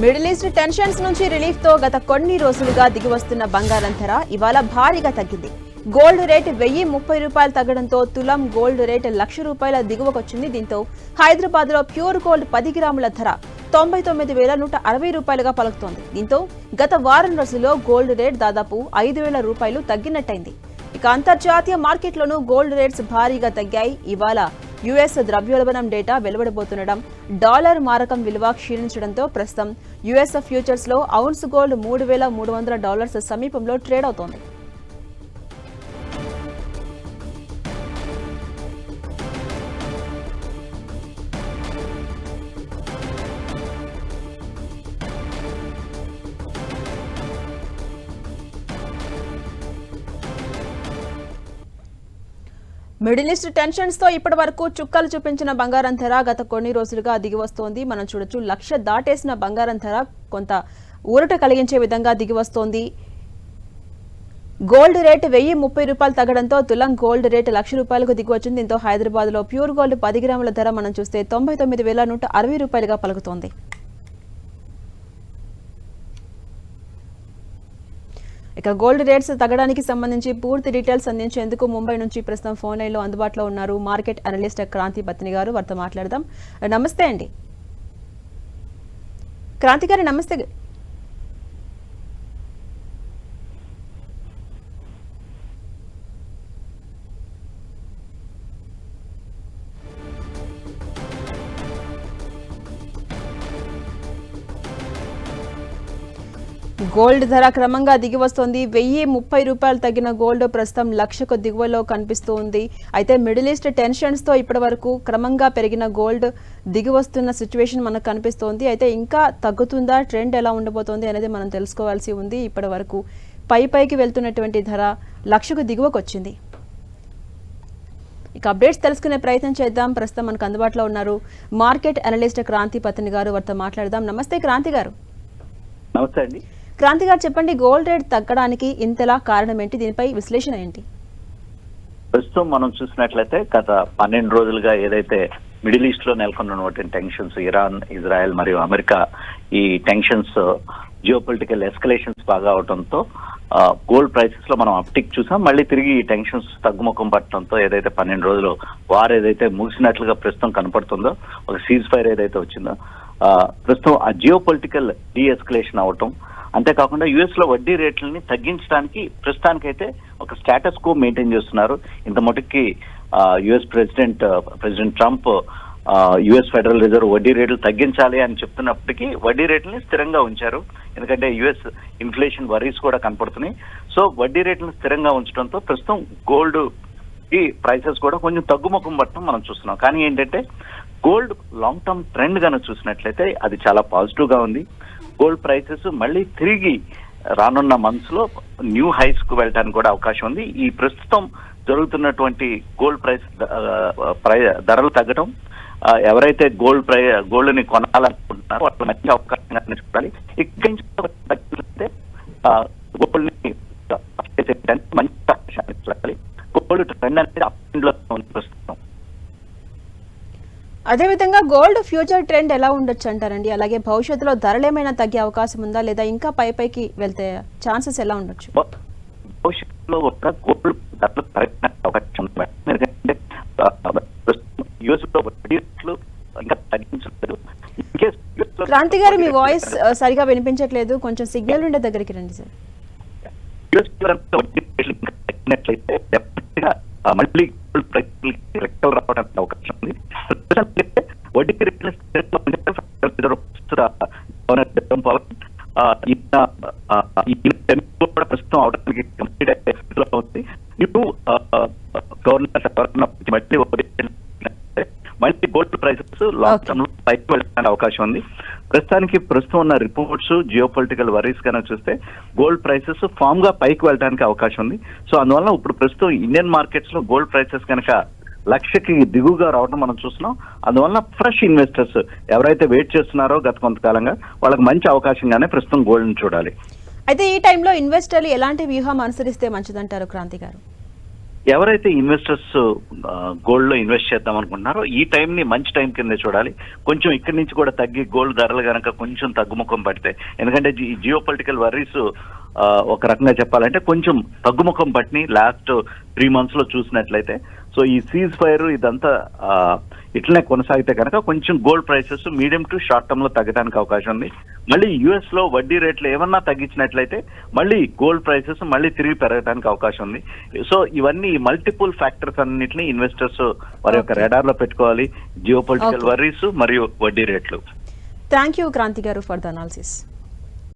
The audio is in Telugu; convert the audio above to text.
మిడిల్ ఈస్ట్ టెన్షన్స్ నుంచి రిలీఫ్తో గత కొన్ని రోజులుగా దిగివస్తున్న బంగారం ధర ఇవాళ భారీగా తగ్గింది. గోల్డ్ రేట్ వెయ్యి ముప్పై రూపాయలు తగ్గడంతో తులం గోల్డ్ రేట్ లక్ష రూపాయల దిగువకొచ్చింది. దీంతో హైదరాబాద్లో ప్యూర్ గోల్డ్ పది గ్రాముల ధర తొంభై తొమ్మిది వేల నూట అరవై రూపాయలుగా పలుకుతోంది. దీంతో గత వారం రోజుల్లో గోల్డ్ రేట్ దాదాపు ఐదు వేల రూపాయలు తగ్గినట్టయింది. ఇక అంతర్జాతీయ మార్కెట్లోనూ గోల్డ్ రేట్స్ భారీగా తగ్గాయి. ఇవాళ యుఎస్ ద్రవ్యోల్బణం డేటా వెలువడబోతుండడం డాలర్ మారకం విలువ క్షీణించడంతో ప్రస్తుతం యుఎస్ ఫ్యూచర్స్లో ఔన్స్ గోల్డ్ మూడు వేల మూడు వందల డాలర్స్ సమీపంలో ట్రేడ్ అవుతోంది. మిడిల్ ఈస్ట్ టెన్షన్స్తో ఇప్పటి వరకు చుక్కలు చూపించిన బంగారం ధర గత కొన్ని రోజులుగా దిగి వస్తోంది. మనం చూడొచ్చు లక్ష దాటేసిన బంగారం ధర కొంత ఊరట కలిగించే విధంగా దిగి వస్తోంది. గోల్డ్ రేట్ వెయ్యి ముప్పై రూపాయలు తగ్గడంతో తులం గోల్డ్ రేట్ లక్ష రూపాయలకు దిగివచ్చింది దీంతో హైదరాబాద్లో ప్యూర్ గోల్డ్ పది గ్రాముల ధర మనం చూస్తే తొంభై తొమ్మిది వేల నూట అరవై రూపాయలుగా పలుకుతోంది. ఇక గోల్డ్ రేట్స్ తగ్గడానికి సంబంధించి పూర్తి డీటెయిల్స్ అందించేందుకు ముంబై నుంచి ప్రస్తుతం ఫోన్ లైన్లో అందుబాటులో ఉన్నారు మార్కెట్ అనలిస్ట్ క్రాంతి పత్ని గారు. వారితో మాట్లాడదాం. నమస్తే అండి. క్రాంతి గారు నమస్తే. గోల్డ్ ధర క్రమంగా దిగివస్తోంది వెయ్యి ముప్పై రూపాయలు తగ్గిన గోల్డ్ ప్రస్తుతం లక్షకు దిగువలో కనిపిస్తూ ఉంది అయితే మిడిల్ ఈస్ట్ టెన్షన్స్తో ఇప్పటి వరకు క్రమంగా పెరిగిన గోల్డ్ దిగివస్తున్న సిచ్యువేషన్ మనకు కనిపిస్తోంది. అయితే ఇంకా తగ్గుతుందా? ట్రెండ్ ఎలా ఉండబోతోంది అనేది మనం తెలుసుకోవాల్సి ఉంది. ఇప్పటి వరకు పై పైకి వెళ్తున్నటువంటి ధర లక్షకు దిగువకు వచ్చింది. ఇక అప్డేట్స్ తెలుసుకునే ప్రయత్నం చేద్దాం. ప్రస్తుతం మనకు అందుబాటులో ఉన్నారు మార్కెట్ అనలిస్ట్ క్రాంతి పత్ని గారు. వారితో మాట్లాడదాం. నమస్తే క్రాంతి గారు. నమస్తే అండి. క్రాంతి గారు చెప్పండి గోల్డ్ రేట్ తగ్గడానికి ఇంతలా కారణం ఏంటి? దీనిపై విశ్లేషణ ఏంటి? ప్రస్తుతం మనం చూసినట్లయితే గత పన్నెండు రోజులుగా ఏదైతే మిడిల్ ఈస్ట్లో నెలకొన్నటువంటి టెన్షన్స్ ఇరాన్ ఇజ్రాయెల్ మరియు అమెరికా ఈ టెన్షన్స్ జియో పొలిటికల్ ఎస్కలేషన్స్ బాగా అవడంతో గోల్డ్ ప్రైసెస్లో మనం అప్టిక్ చూసాం. మళ్ళీ తిరిగి ఈ టెన్షన్స్ తగ్గుముఖం పట్టడంతో ఏదైతే పన్నెండు రోజులు వార్ ఏదైతే ముగిసినట్లుగా ప్రస్తుతం కనపడుతుందో ఒక సీజ్ ఫైర్ ఏదైతే వచ్చిందో ప్రస్తుతం ఆ జియో పొలిటికల్ డీఎస్కలేషన్ అవటం అంతేకాకుండా యుఎస్లో వడ్డీ రేట్లని తగ్గించడానికి ప్రస్తుతానికైతే ఒక స్టేటస్ కో మెయింటైన్ చేస్తున్నారు. ఇంత మటుకి US president president Trump US federal reserve వడ్డీ రేట్లు తగ్గించాలి అని చెప్తున్నప్పటికీ వడ్డీ రేట్లని స్థిరంగా ఉంచారు. ఎందుకంటే యుఎస్ ఇన్ఫ్లేషన్ వరీస్ కూడా కనపడుతున్నాయి. సో వడ్డీ రేట్లను స్థిరంగా ఉంచడంతో ప్రస్తుతం గోల్డ్ ఈ ప్రైసెస్ కూడా కొంచెం తగ్గుముఖం పట్టడం మనం చూస్తున్నాం. కానీ ఏంటంటే గోల్డ్ లాంగ్ టర్మ్ ట్రెండ్ కనుక చూసినట్లయితే అది చాలా పాజిటివ్గా ఉంది. గోల్డ్ ప్రైసెస్ మళ్ళీ తిరిగి రానున్న మంత్స్లో న్యూ హైస్కు వెళ్ళడానికి కూడా అవకాశం ఉంది. ఈ ప్రస్తుతం జరుగుతున్నటువంటి గోల్డ్ ప్రైస్ ప్రై- ధరలు తగ్గడం ఎవరైతే గోల్డ్ ప్రై గోల్డ్ని కొనాలనుకుంటున్నారో వాళ్ళకి మంచి అవకాశం చూడాలి ఇక్కడి నుంచి గోల్డ్ని మంచి అవకాశాన్ని చూడాలి గోల్డ్ ట్రెండ్ అనేది అప్లో ఉంది ప్రస్తుతం. అదేవిధంగా గోల్డ్ ఫ్యూచర్ ట్రెండ్ ఎలా ఉండొచ్చు అంటారండి? అలాగే భవిష్యత్తులో ధరలు ఏమైనా తగ్గే అవకాశం ఉందా? లేదా ఇంకా పై పైకి వెళ్తే ఛాన్సెస్ ఎలా ఉండొచ్చు? భవిష్యత్తులో కూడా గోల్డ్ ధరలు అవకాశం. ఎందుకంటే యుఎస్లో రేట్లు ఇంకా తగ్గించలేదు. క్రాంతి గారు మీ వాయిస్ సరిగా వినిపించట్లేదు. కొంచెం సిగ్నల్ ఉండే దగ్గరికి రండి సార్. మళ్ళీ రావడానికి అవకాశం ఉంది. ప్రస్తుతం అవడానికి కంప్లీట్ ఉంది. ఇప్పుడు గవర్నర్ మళ్ళీ గోల్డ్ ప్రైసెస్ లాంగ్ Okay. టర్మ్లో పైకి వెళ్ళడానికి అవకాశం ఉంది. ప్రస్తుతానికి ప్రస్తుతం ఉన్న రిపోర్ట్స్ జియో పొలిటికల్ వరీస్ కనుక చూస్తే గోల్డ్ ప్రైసెస్ ఫామ్గా పైకి వెళ్ళడానికి అవకాశం ఉంది. సో అందువల్ల ఇప్పుడు ప్రస్తుతం ఇండియన్ మార్కెట్స్లో గోల్డ్ ప్రైసెస్ కనుక లక్షకి దిగువగా రావడం మనం చూస్తున్నాం. అందువల్ల ఫ్రెష్ ఇన్వెస్టర్స్ ఎవరైతే వెయిట్ చేస్తున్నారో గత కొంతకాలంగా వాళ్ళకి మంచి అవకాశంగానే ప్రస్తుతం గోల్డ్ని చూడాలి. అయితే ఈ టైంలో ఇన్వెస్టర్లు ఎలాంటి వ్యూహం అనుసరిస్తే మంచిదంటారు క్రాంతి గారు? ఎవరైతే ఇన్వెస్టర్స్ గోల్డ్లో ఇన్వెస్ట్ చేద్దాం అనుకుంటున్నారో ఈ టైం ని మంచి టైం కింద చూడాలి. కొంచెం ఇక్కడి నుంచి కూడా తగ్గి గోల్డ్ ధరలు గనక కొంచెం తగ్గుముఖం పడితే ఎందుకంటే జియో పొలిటికల్ వర్రీస్ ఒక రకంగా చెప్పాలంటే కొంచెం తగ్గుముఖం పట్టిని లాస్ట్ త్రీ మంత్స్లో చూసినట్లయితే సో ఈ సీజ్ ఫైర్ ఇదంతా ఇట్లనే కొనసాగితే కనుక కొంచెం gold prices medium to short టర్మ్లో తగ్గడానికి అవకాశం ఉంది. మళ్ళీ యుఎస్లో వడ్డీ రేట్లు ఏమన్నా తగ్గించినట్లయితే మళ్ళీ గోల్డ్ ప్రైసెస్ మళ్ళీ తిరిగి పెరగడానికి అవకాశం ఉంది. సో ఇవన్నీ మల్టిపుల్ ఫ్యాక్టర్స్ అన్నింటినీ ఇన్వెస్టర్స్ వారి యొక్క. రెడార్లో పెట్టుకోవాలి. Geo political. వర్రీస్ మరియు వడ్డీ రేట్లు. థ్యాంక్ యూ క్రాంతి గారు ఫర్ ద అనాలిసిస్.